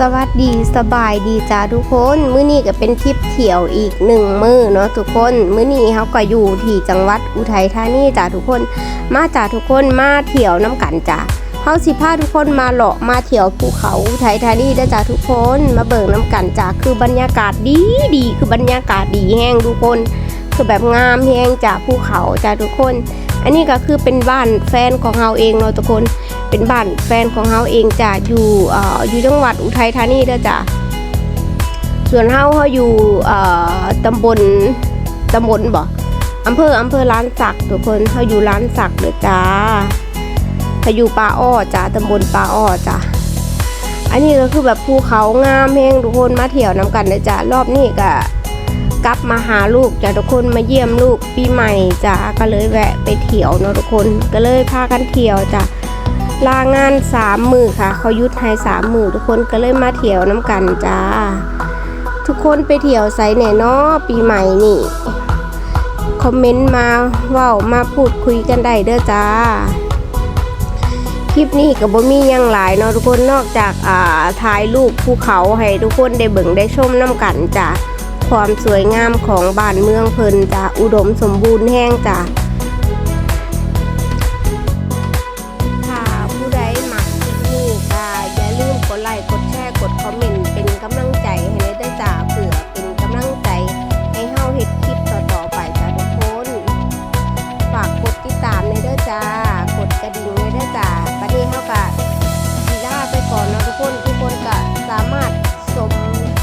สวัสดีสบายดีจ้าทุกคน มื้อนี้ก็เป็นทริปเที่ยวอีกหนึ่งมื้อเนาะทุกคน มื้อนี้เขาก็อยู่ที่จังหวัดอุทัยธานีจ้าทุกคน มาจ้าทุกคนมาเที่ยวน้ำกันจ้าเฮาสิพาทุกคนมาเลาะมาเที่ยวภูเขาอุทัยธานีเด้จ้าทุกคนมาเบิ่งน้ำกันจ้าคือบรรยากาศดีดีคือบรรยากาศดีแห้งทุกคน คือแบบงามแห้งจ้าภูเขาจ้าทุกคน อันนี้ก็คือเป็นบ้านแฟนของเฮาเองเนาะทุกคน เป็นบ้านแฟนของเฮาเองจ้ะอยู่อ่ออยู่จังหวัดอุทัยธานีเด้อจ้ะส่วนเฮาเฮาอยู่อ่อตำบลตำบลบ่อำเภออำเภอล้านสักทุกคนเฮาอยู่ล้านสักเด้อจ้าเฮาอยู่ป่าอ้อจ้ะตำบลป่าอ้อจ้ะอันนี้ก็คือแบบภูเขางามแฮงทุกคนมาเที่ยวน้ำกันเด้อจ้ะรอบนี้ก็กลับมาหาลูกจ้ะทุกคนมาเยี่ยมลูกปีใหม่จ้ะก็เลยแวะไปเที่ยวเนาะทุกคนก็เลยพากันเที่ยวจ้ะ ลางานสามมือค่ะ เขายุดให้สามมือทุกคนก็เลยมาเที่ยวน้ำกันจ้า ทุกคนไปเที่ยวไซไหนเนาะปีใหม่นี่ คอมเมนต์มาว่ามาพูดคุยกันได้เด้อจ้า คลิปนี้ก็บ่มียังหลายเนาะทุกคนนอกจากอ่าถ่ายรูปภูเขาให้ทุกคนได้เบิ่งได้ชมน้ำกันจ้ะความสวยงามของบ้านเมืองเพลินจ้ะอุดมสมบูรณ์แห้งจ้า ไลค์ กดแชร์ กดคอมเมนต์ เป็นกำลังใจให้ในด้วยจ้าเผื่อเป็นกำลังใจให้เฮาเฮ็ดคลิปต่อๆไปจ้าทุกคน ฝากกดติดตามในเด้อจ้า กดกระดิ่งในเด้อจ้าประเดี๋ยวเฮาก็สิลาไปก่อนเนาะทุกคนทุกคนก็สามารถชม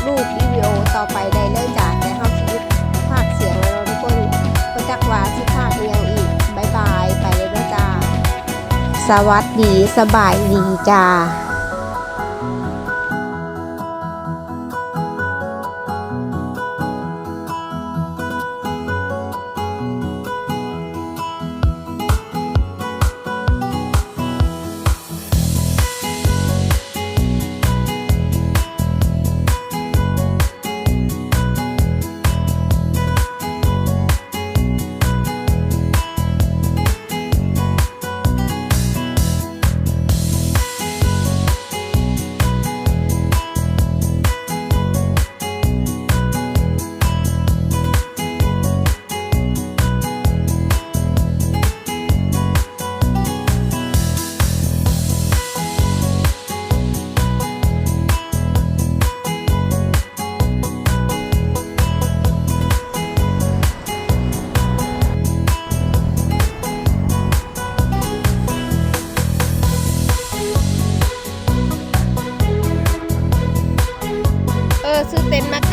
รูปวิดีโอต่อไปได้เลยจ้าแต่เฮาสิหยุดภาคเสียงแล้วเนะทุกคนก็จักว่าสิภาคอีหยังอีกบ๊ายบายไปเลยเด้อจ้าสวัสดีสบายดีจ้า ซื้อเต็นท์มา